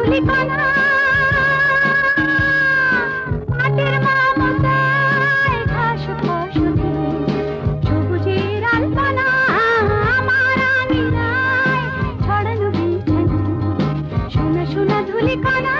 ধুলিপানা মাটির মমতায় ঘাস ফসলে সবুজের আলপনা আমার আঙিনায় ছড়ানো বিছানা। সোনা সোনা ধুলিকণা